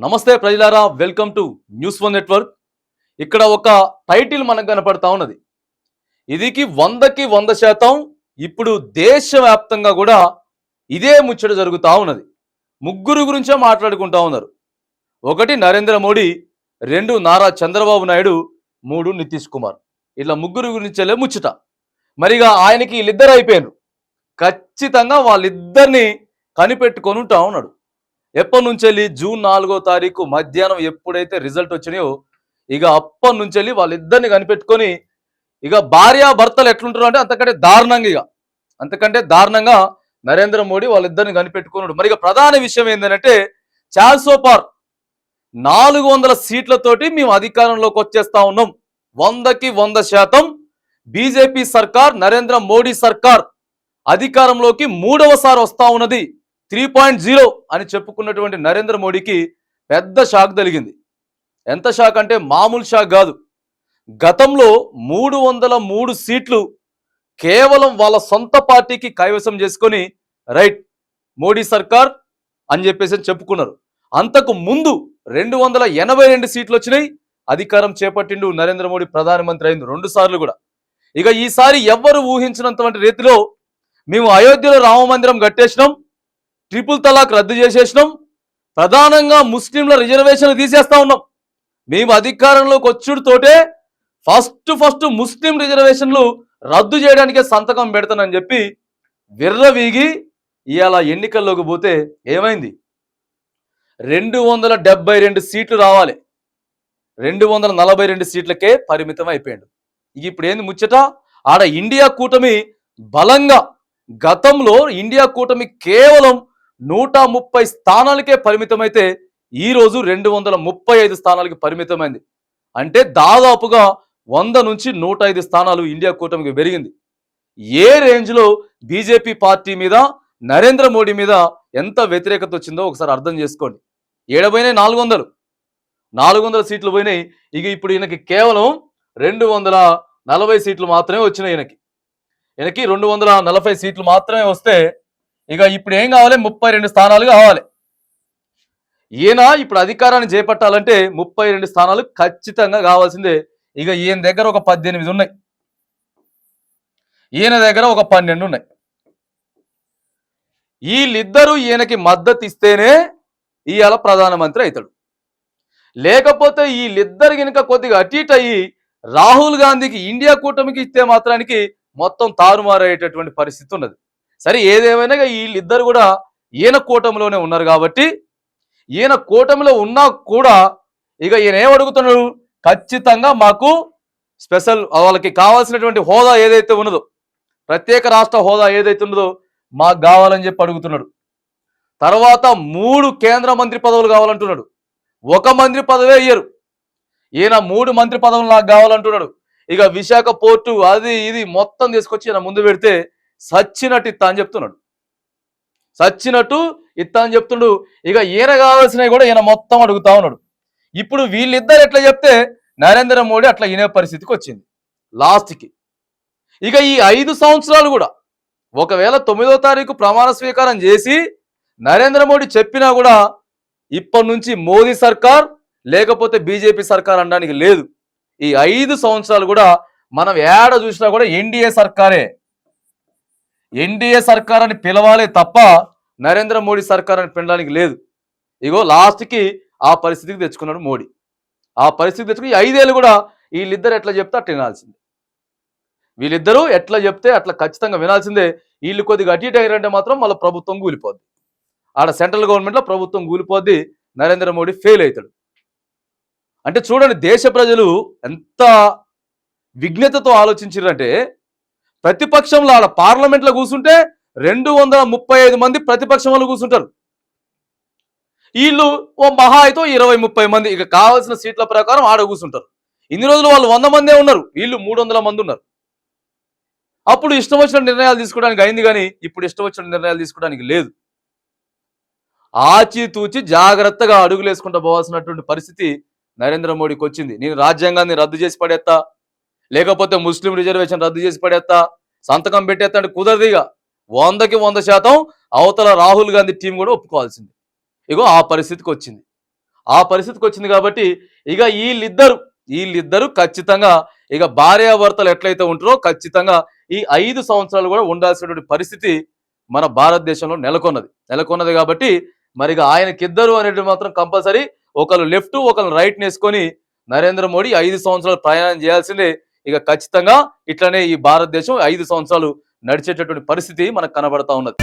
నమస్తే ప్రజలారా welcome to news one network. ఇక్కడ ఒక టైటిల్ మనకు కనపడతా ఉన్నది. ఇదికి వందకి వంద శాతం ఇప్పుడు దేశవ్యాప్తంగా కూడా ఇదే ముచ్చట జరుగుతూ ఉన్నది. ముగ్గురు గురించే మాట్లాడుకుంటా ఉన్నారు. ఒకటి నరేంద్ర మోడీ రెండు నారా చంద్రబాబు నాయుడు మూడు నితీష్ కుమార్. ఇట్లా ముగ్గురు గురించేలే ముచ్చట. మరిగా ఆయనకి వీళ్ళిద్దరు అయిపోయారు. ఖచ్చితంగా వాళ్ళిద్దరిని కనిపెట్టుకొని ఉంటా ఉన్నాడు. ఎప్పటి నుంచి వెళ్ళి జూన్ నాలుగో తారీఖు మధ్యాహ్నం ఎప్పుడైతే రిజల్ట్ వచ్చినాయో ఇక అప్పటి నుంచి వెళ్ళి వాళ్ళిద్దరిని కనిపెట్టుకొని ఇక భార్య భర్తలు ఎట్లుంటారు అంటే అంతకంటే దారుణంగా ఇక. అంతకంటే దారుణంగా నరేంద్ర మోడీ వాళ్ళిద్దరిని కనిపెట్టుకున్నాడు. మరి ఇక ప్రధాన విషయం ఏంటంటే చాల్సోపార్ నాలుగు వందల సీట్లతోటి మేము అధికారంలోకి వచ్చేస్తా ఉన్నాం. వందకి వంద శాతం బీజేపీ సర్కార్ నరేంద్ర మోడీ సర్కార్ అధికారంలోకి మూడవసారి వస్తా ఉన్నది. త్రీ పాయింట్ జీరో అని చెప్పుకున్నటువంటి నరేంద్ర మోడీకి పెద్ద షాక్ తగిలింది. ఎంత షాక్ అంటే మామూలు షాక్ కాదు. గతంలో మూడు వందల మూడు సీట్లు కేవలం వాళ్ళ సొంత పార్టీకి కైవసం చేసుకొని రైట్ మోడీ సర్కార్ అని చెప్పేసి చెప్పుకున్నారు. అంతకు ముందు రెండు వందల ఎనభై రెండు సీట్లు వచ్చినాయి. అధికారం చేపట్టిండు నరేంద్ర మోడీ ప్రధానమంత్రి అయింది రెండు సార్లు కూడా. ఇక ఈసారి ఎవ్వరు ఊహించినంతవంటి రీతిలో మేము అయోధ్యలో రామ మందిరం కట్టేసినాం. ట్రిపుల్ తలాక్ రద్దు చేసేసినాం. ప్రధానంగా ముస్లింల రిజర్వేషన్లు తీసేస్తా ఉన్నాం. మేము అధికారంలోకి వచ్చుడుతోటే ఫస్ట్ ఫస్ట్ ముస్లిం రిజర్వేషన్లు రద్దు చేయడానికే సంతకం పెడతానని చెప్పి విర్రవీగి ఇవాళ ఎన్నికల్లోకి పోతే ఏమైంది? రెండు వందల డెబ్బై రెండు సీట్లు రావాలి. రెండు వందల నలభై రెండు సీట్లకే పరిమితం అయిపోయాడు. ఇక ఇప్పుడు ఏంది ముచ్చట? ఆడ ఇండియా కూటమి బలంగా గతంలో ఇండియా కూటమి కేవలం నూట ముప్పై స్థానాలకే పరిమితమైతే ఈరోజు రెండు వందల ముప్పై ఐదు స్థానాలకి పరిమితమైంది. అంటే దాదాపుగా వంద నుంచి నూట ఐదు స్థానాలు ఇండియా కూటమికి పెరిగింది. ఏ రేంజ్లో బీజేపీ పార్టీ మీద నరేంద్ర మోడీ మీద ఎంత వ్యతిరేకత వచ్చిందో ఒకసారి అర్థం చేసుకోండి. ఏడబోయినాయి నాలుగు వందలు. నాలుగు వందల సీట్లు పోయినాయి. ఇక ఇప్పుడు ఈయనకి కేవలం రెండు వందల నలభై సీట్లు మాత్రమే వచ్చినాయి ఈయనకి. ఈయనకి రెండు వందల నలభై సీట్లు మాత్రమే వస్తే ఇక ఇప్పుడు ఏం కావాలి? ముప్పై రెండు స్థానాలు కావాలి. ఈయన ఇప్పుడు అధికారాన్ని చేపట్టాలంటే ముప్పై రెండు స్థానాలు ఖచ్చితంగా కావాల్సిందే. ఇక ఈయన దగ్గర ఒక పద్దెనిమిది ఉన్నాయి. ఈయన దగ్గర ఒక పన్నెండు ఉన్నాయి. వీళ్ళిద్దరూ ఈయనకి మద్దతు ఇస్తేనే ఇవాళ ప్రధానమంత్రి అవుతాడు. లేకపోతే వీళ్ళిద్దరు కనుక కొద్దిగా అటు అయ్యి రాహుల్ గాంధీకి ఇండియా కూటమికి ఇస్తే మాత్రానికి మొత్తం తారుమారయ్యేటటువంటి పరిస్థితి ఉన్నది. సరే ఏదేమైనా వీళ్ళిద్దరు కూడా ఈయన కూటమిలోనే ఉన్నారు కాబట్టి ఈయన కూటమిలో ఉన్నా కూడా ఇక ఈయన ఏమడుగుతున్నాడు అడుగుతున్నాడు? ఖచ్చితంగా మాకు స్పెషల్ వాళ్ళకి కావాల్సినటువంటి హోదా ఏదైతే ఉన్నదో ప్రత్యేక రాష్ట్ర హోదా ఏదైతే ఉన్నదో మాకు కావాలని చెప్పి అడుగుతున్నాడు. తర్వాత మూడు కేంద్ర మంత్రి పదవులు కావాలంటున్నాడు. ఒక మంత్రి పదవే ఇయ్యరు. ఈయన మూడు మంత్రి పదవులు నాకు కావాలంటున్నాడు. ఇక విశాఖ పోర్టు అది ఇది మొత్తం తీసుకొచ్చి ఈయన ముందు పెడితే సచ్చినట్టు ఇత్తా అని చెప్తున్నాడు. సచ్చినట్టు ఇత్త అని చెప్తుండు. ఇక ఈయన కావాల్సినవి కూడా ఈయన మొత్తం అడుగుతా ఉన్నాడు. ఇప్పుడు వీళ్ళిద్దరు ఎట్లా చెప్తే నరేంద్ర మోడీ అట్లా వినే పరిస్థితికి వచ్చింది. లాస్ట్కి. ఇక ఈ ఐదు సంవత్సరాలు కూడా ఒకవేళ తొమ్మిదో తారీఖు ప్రమాణ స్వీకారం చేసి నరేంద్ర మోడీ చెప్పినా కూడా ఇప్పటి నుంచి మోదీ సర్కార్ లేకపోతే బీజేపీ సర్కార్ అనడానికి లేదు. ఈ ఐదు సంవత్సరాలు కూడా మనం ఏడ చూసినా కూడా ఎన్డీఏ సర్కారే ఎన్డీఏ సర్కార్ అని పిలవాలే తప్ప నరేంద్ర మోడీ సర్కార్ అని పిలవడానికి లేదు. ఇగో లాస్ట్కి ఆ పరిస్థితికి తెచ్చుకున్నాడు మోడీ. ఆ పరిస్థితి తెచ్చుకుని ఐదేళ్ళు కూడా వీళ్ళిద్దరు ఎట్లా చెప్తే అట్లా వినాల్సిందే. వీళ్ళిద్దరూ ఎట్లా చెప్తే అట్లా ఖచ్చితంగా వినాల్సిందే. వీళ్ళు కొద్దిగా అటు ఇటు అయ్యారంటే మాత్రం మళ్ళీ ప్రభుత్వం కూలిపోద్ది. ఆడ సెంట్రల్ గవర్నమెంట్లో ప్రభుత్వం కూలిపోద్ది నరేంద్ర మోడీ ఫెయిల్ అవుతాడు. అంటే చూడండి దేశ ప్రజలు ఎంత విఘ్నతతో ఆలోచించారంటే ప్రతిపక్షంలో ఆడ పార్లమెంట్లో కూర్చుంటే రెండు వందల ముప్పై ఐదు మంది ప్రతిపక్షంలో కూర్చుంటారు. వీళ్ళు ఓ మహా అయితే ఇరవై ముప్పై మంది ఇక కావాల్సిన సీట్ల ప్రకారం ఆడ కూర్చుంటారు. ఇన్ని రోజులు వాళ్ళు వంద మందే ఉన్నారు వీళ్ళు మూడు వందల మంది ఉన్నారు. అప్పుడు ఇష్టం వచ్చిన నిర్ణయాలు తీసుకోవడానికి అయింది కానీ ఇప్పుడు ఇష్టం వచ్చిన నిర్ణయాలు తీసుకోవడానికి లేదు. ఆచితూచి జాగ్రత్తగా అడుగులేసుకుంటూ పోవాల్సినటువంటి పరిస్థితి నరేంద్ర మోడీకి వచ్చింది. నేను రాజ్యాంగాన్ని రద్దు చేసి పడేస్తా లేకపోతే ముస్లిం రిజర్వేషన్ రద్దు చేసి పడేస్తా సంతకం పెట్టేస్తా అంటే కుదరదు ఇక. వందకి వంద శాతం అవతల రాహుల్ గాంధీ టీం కూడా ఒప్పుకోవాల్సింది. ఇగో ఆ పరిస్థితికి వచ్చింది. ఆ పరిస్థితికి వచ్చింది కాబట్టి ఇక వీళ్ళిద్దరు వీళ్ళిద్దరు ఖచ్చితంగా ఇక భార్యాభర్తలు ఎట్లయితే ఉంటారో ఖచ్చితంగా ఈ ఐదు సంవత్సరాలు కూడా ఉండాల్సినటువంటి పరిస్థితి మన భారతదేశంలో నెలకొన్నది. నెలకొన్నది కాబట్టి మరి ఇక ఆయనకిద్దరు అనేది మాత్రం కంపల్సరీ ఒకరు లెఫ్ట్ ఒకరు రైట్ నేసుకొని నరేంద్ర మోడీ ఐదు సంవత్సరాలు ప్రయాణం చేయాల్సిందే. ఇక ఖచ్చితంగా ఇట్లనే ఈ భారతదేశం ఐదు సంవత్సరాలు నడిచేటటువంటి పరిస్థితి మనకు కనబడతా ఉన్నది.